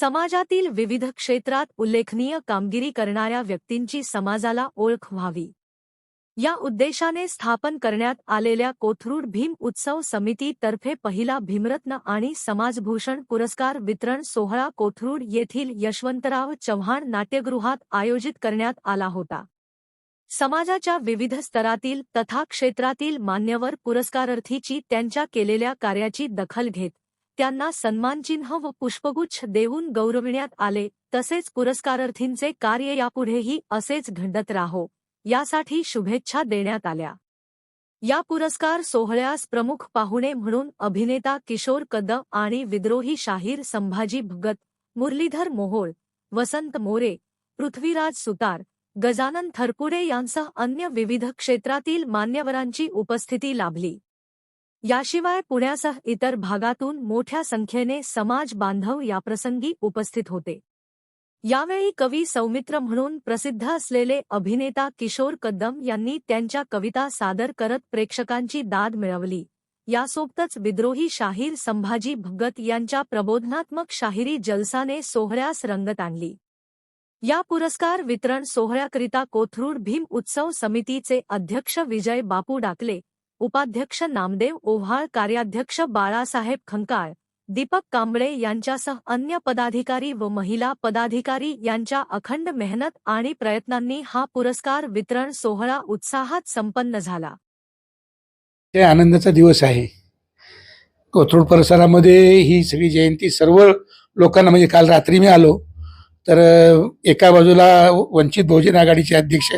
समाजातील विविध क्षेत्रात उल्लेखनीय कामगिरी करणाऱ्या व्यक्तींची समाजाला ओळख व्हावी. या उद्देशाने स्थापन करण्यात आलेल्या कोथरूड भीम उत्सव समितीतर्फे पहिला भीमरत्न आणि समाजभूषण पुरस्कार वितरण सोहळा कोथरूड येथील यशवंतराव चव्हाण नाट्यगृहात आयोजित करण्यात आला होता. समाजाच्या विविध स्तरातील तथा क्षेत्रातील मान्यवर पुरस्कारार्थीची त्यांच्या केलेल्या कार्याची दखल घेत त्यांना सन्मानचिन्ह व पुष्पगुच्छ देऊन गौरविण्यात आले तसेच पुरस्कारार्थींचे कार्य यापुढेही असेच घडत राहो यासाठी शुभेच्छा देण्यात आल्या. या पुरस्कार सोहळ्यास प्रमुख पाहुणे म्हणून अभिनेता किशोर कदम आणि विद्रोही शाहीर संभाजी भगत मुरलीधर मोहोळ वसंत मोरे पृथ्वीराज सुतार गजानन थरपुडे यांसह अन्य विविध क्षेत्रातील मान्यवरांची उपस्थिती लाभली. याशिवाय पुण्यासह इतर भागातून मोठ्या संख्येने समाज बांधव याप्रसंगी उपस्थित होते. यावेळी कवी सौमित्र म्हणून प्रसिद्ध असलेले अभिनेता किशोर कदम यांनी त्यांच्या कविता सादर करत प्रेक्षकांची दाद मिळवली. यासोबतच विद्रोही शाहीर संभाजी भगत यांच्या प्रबोधनात्मक शाहिरी जलसाने सोहळ्यास रंगत आणली. या पुरस्कार वितरण सोहळ्याकरिता कोथरूड भीम उत्सव समितीचे अध्यक्ष विजय बापू डाकले उपाध्यक्ष नामदेव ओव्हाळ कार्याध्यक्ष बाळासाहेब खंकाळ दीपक कांबळे यांच्यासह अन्य पदाधिकारी व महिला पदाधिकारी यांच्या अखंड मेहनत आणि प्रयत्नांनी हा पुरस्कार वितरण सोहळा उत्साहात संपन्न झाला. ते आनंदाचा दिवस आहे. कोथरूड परिसरामध्ये ही सगळी जयंती सर्व लोकांना म्हणजे काल रात्री मी आलो तर एका बाजूला वंचित बहुजन आघाडीचे अध्यक्ष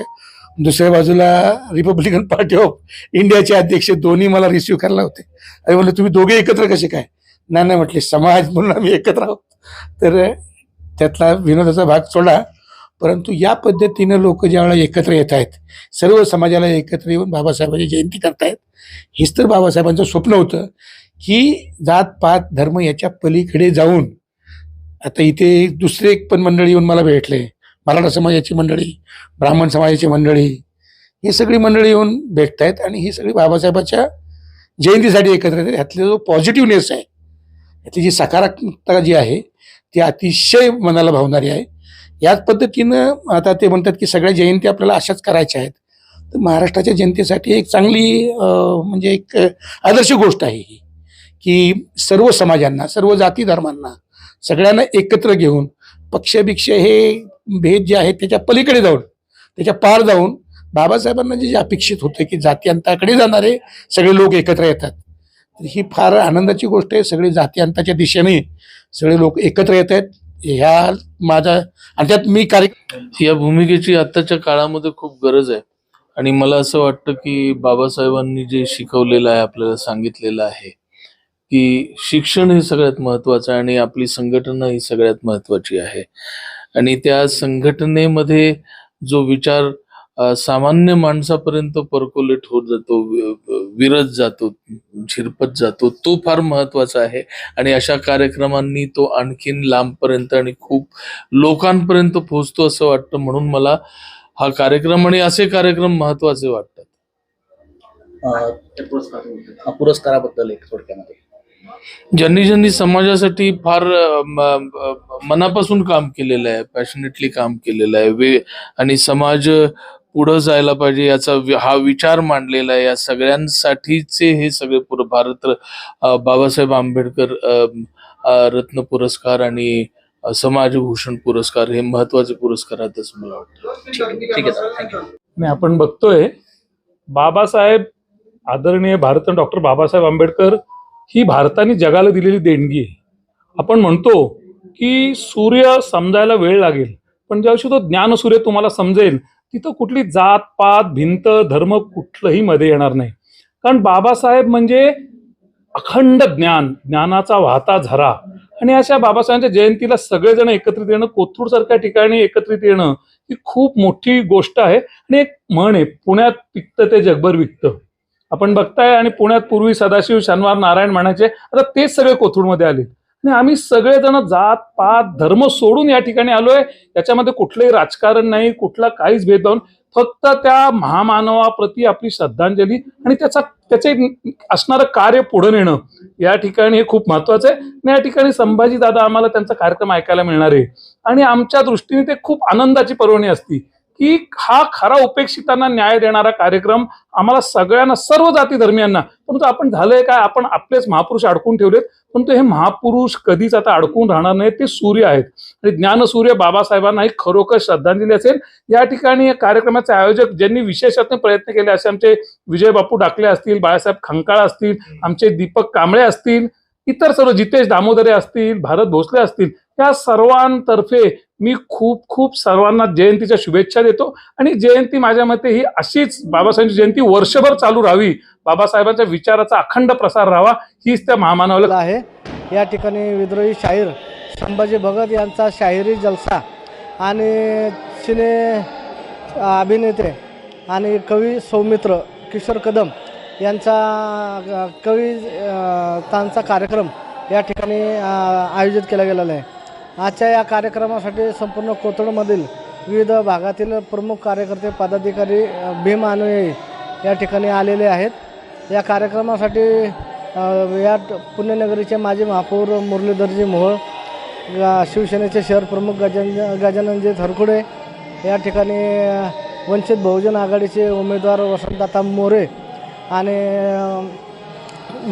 दुसऱ्या बाजूला रिपब्लिकन पार्टी ऑफ इंडियाचे अध्यक्ष दोन्ही मला रिसिव्ह करायला होते. अरे म्हणलं तुम्ही दोघे एकत्र कसे काय? नाही नाही म्हटले समाज म्हणून आम्ही एकत्र आहोत. तर त्यातला विनोदाचा भाग सोडा परंतु या पद्धतीनं लोक ज्यावेळेला एकत्र येत आहेत सर्व समाजाला एकत्र येऊन बाबासाहेबांची जयंती करतायत हेच तर बाबासाहेबांचं स्वप्न होतं की जात पात धर्म याच्या पलीकडे जाऊन आता इथे दुसरे एक पण मंडळी येऊन मला भेटले. मराठा समाजाची मंडळी ब्राह्मण समाजाची मंडळी ही सगळी मंडळी येऊन भेटत आहेत आणि ही सगळी बाबासाहेबाच्या जयंतीसाठी एकत्र येतात. ह्यातला जो पॉझिटिव्हनेस आहे यातली जी सकारात्मकता जी आहे ती अतिशय मनाला भावणारी आहे. याच पद्धतीनं आता ते म्हणतात की सगळ्या जयंती आपल्याला अशाच करायच्या आहेत. तर महाराष्ट्राच्या जनतेसाठी एक चांगली म्हणजे एक आदर्श गोष्ट आहे ही की सर्व समाजांना सर्व जाती धर्मांना सगळ्यांना एकत्र घेऊन पक्षभिक्ष हे भेद जे आहे त्याच्या पलीकडे जाऊन त्याच्या पार जाऊन बाबासाहेबांना जे अपेक्षित होतं की जातीयंताकडे जाणारे सगळे लोक एकत्र येतात. तर ही फार आनंदाची गोष्ट आहे. सगळे जातीअंताच्या दिशेने सगळे लोक एकत्र येत आहेत. ह्या माझ्या आणि त्यात मी कार्य या भूमिकेची आत्ताच्या काळामध्ये खूप गरज आहे. आणि मला असं वाटतं की बाबासाहेबांनी जे शिकवलेलं आहे आपल्याला सांगितलेलं आहे की शिक्षण हे सगळ्यात महत्वाचं आहे आणि आपली संघटना ही सगळ्यात महत्वाची आहे. आणि त्या संघटनेमध्ये जो विचार सामान्य माणसापर्यंत पर्कोलेट होत जातो विरत जातो झिरपत जातो तो फार महत्त्वाचा आहे. आणि अशा कार्यक्रमांनी तो आणखीन लांबपर्यंत आणि खूप लोकांपर्यंत पोहोचतो असं वाटतं. म्हणून मला हा कार्यक्रम आणि असे कार्यक्रम महत्त्वाचे वाटतात. हा पुरस्काराबद्दल एक थोडक्यामध्ये ज्यांनी ज्यांनी समाजासाठी फार मनापासून काम केलेलं आहे पॅशनेटली काम केलेलं आहे वे आणि समाज पुढं जायला पाहिजे याचा हा विचार मांडलेला आहे. या सगळ्यांसाठीचे हे सगळे पुर भारत बाबासाहेब आंबेडकर रत्न पुरस्कार आणि समाजभूषण पुरस्कार हे महत्त्वाचे पुरस्कार आहेत असं मला वाटतं. ठीक आहे ठीक आहे सर. थँक्यू. आणि आपण बघतोय बाबासाहेब आदरणीय भारत डॉक्टर बाबासाहेब आंबेडकर ही भारताने जगाला दिलेली देणगी आहे. आपण म्हणतो की सूर्य समजायला वेळ लागेल पण ज्या तो ज्ञान सूर्य तुम्हाला समजेल तिथं कुठली जात पात भिंत धर्म कुठलंही मध्ये येणार नाही. कारण बाबासाहेब म्हणजे अखंड ज्ञान ज्ञानाचा वाहता झरा. आणि अशा बाबासाहेबांच्या जयंतीला सगळेजण एकत्रित येणं कोथरूड सारख्या ठिकाणी एकत्रित येणं ही खूप मोठी गोष्ट आहे. आणि एक म्हण आहे पुण्यात पिकतं ते जगभर विकतं. आपण बघताय आणि पुण्यात पूर्वी सदाशिव शनिवार नारायण म्हणायचे आता तेच सगळे कोथरूडमध्ये आले आणि आम्ही सगळेजण जात पात धर्म सोडून या ठिकाणी आलोय. याच्यामध्ये कुठलंही राजकारण नाही कुठला काहीच भेदभाव फक्त त्या महामानवाप्रती आपली श्रद्धांजली आणि त्याचा त्याचे असणारं कार्य पुढे नेणं. या ठिकाणी हे खूप महत्वाचं आहे. आणि या ठिकाणी संभाजी दादा आम्हाला त्यांचा कार्यक्रम ऐकायला मिळणार आहे. आणि आमच्या दृष्टीने ते खूप आनंदाची पर्वणी असती. की हा खरा उपेक्षितांना न्याय देणारा कार्यक्रम आम्हाला सगळ्यांना सर्व जाती धर्मियांना परंतु आपण झालंय काय? आपण आपलेच महापुरुष अडकून ठेवलेत परंतु हे महापुरुष कधीच आता अडकून राहणार नाहीत ते सूर्य आहेत. आणि ज्ञानसूर्य बाबासाहेबांना ही खरोखर श्रद्धांजली असेल. या ठिकाणी या कार्यक्रमाचे आयोजक ज्यांनी विशेषत्व प्रयत्न केले असे आमचे विजय बापू डाकले असतील बाळासाहेब खंकाळ असतील आमचे दीपक कांबळे असतील इतर सर्व जितेश दामोदरे असतील भारत भोसले असतील या सर्वांतर्फे मी खूप खूप सर्वांना जयंतीच्या शुभेच्छा देतो. आणि जयंती माझ्या मते ही अशीच बाबासाहेबांची जयंती वर्षभर चालू राहावी. बाबासाहेबांच्या विचाराचा अखंड प्रसार राहावा. हीच त्या महामानवाला आहे. या ठिकाणी विद्रोही शाहीर संभाजी भगत यांचा शाहिरी जलसा आणि सिने अभिनेते आणि कवी सौमित्र किशोर कदम यांचा कवी त्यांचा तांचा कार्यक्रम या ठिकाणी आयोजित केला गेलेला आहे. आजच्या या कार्यक्रमासाठी संपूर्ण कोथळमधील विविध भागातील प्रमुख कार्यकर्ते पदाधिकारी भीम अनुयायी या ठिकाणी आलेले आहेत. या कार्यक्रमासाठी या पुण्यनगरीचे माजी महापौर मुरलीधरजी मोहोळ ग- शिवसेनेचे शहर प्रमुख गजन गजाननजी थरकुडे या ठिकाणी वंचित बहुजन आघाडीचे उमेदवार वसंतदाता मोरे आणि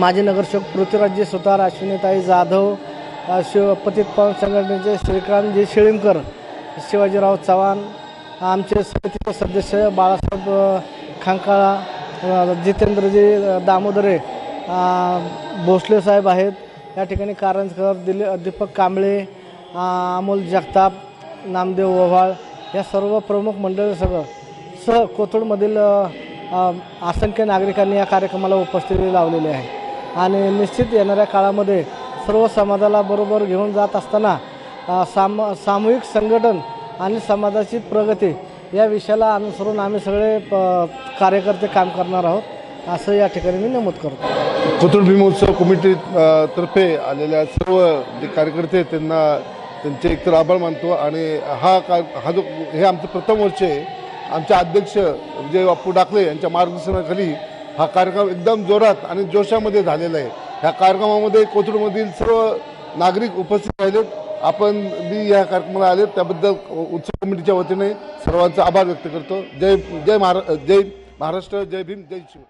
माजी नगरसेवक पृथ्वीराजजी सुतार अश्विनीताई जाधव शिव पतित पावन संघटनेचे श्रीकांतजी शिळीमकर शिवाजीराव चव्हाण आमचे समितीचे सदस्य बाळासाहेब खांकाळा जितेंद्रजी दामोदरे भोसले साहेब आहेत. या ठिकाणी कारंजकर दिली दीपक कांबळे अमोल जगताप नामदेव ओव्हाळ या सर्व प्रमुख मंडळी सगळं सह कोथरूडमधील असंख्य नागरिकांनी या कार्यक्रमाला उपस्थिती लावलेली आहे. आणि निश्चित येणाऱ्या काळामध्ये सर्व समाजाला बरोबर घेऊन जात असताना साम सामूहिक संघटन आणि समाजाची प्रगती या विषयाला अनुसरून आम्ही सगळे प- कार्यकर्ते काम करणार आहोत. असं या ठिकाणी मी नमूद करतो. कोथरूड भीमोत्सव कमिटी आलेल्या सर्व जे कार्यकर्ते आहेत त्यांना त्यांचे एकतर आभार मानतो आणि हा का हा जो हे आमचं प्रथम वर्ष आहे. आमचे अध्यक्ष विजय बाप्पू डाकले यांच्या मार्गदर्शनाखाली हा कार्यक्रम एकदम जोरात आणि जोशामध्ये झालेला आहे. ह्या कार्यक्रमामध्ये कोथरूडमधील सर्व नागरिक उपस्थित राहिलेत आपण मी या कार्यक्रमाला आले. त्याबद्दल उत्सव कमिटीच्या वतीने सर्वांचा आभार व्यक्त करतो. जय जय महारा जय महाराष्ट्र जय भीम जय शिव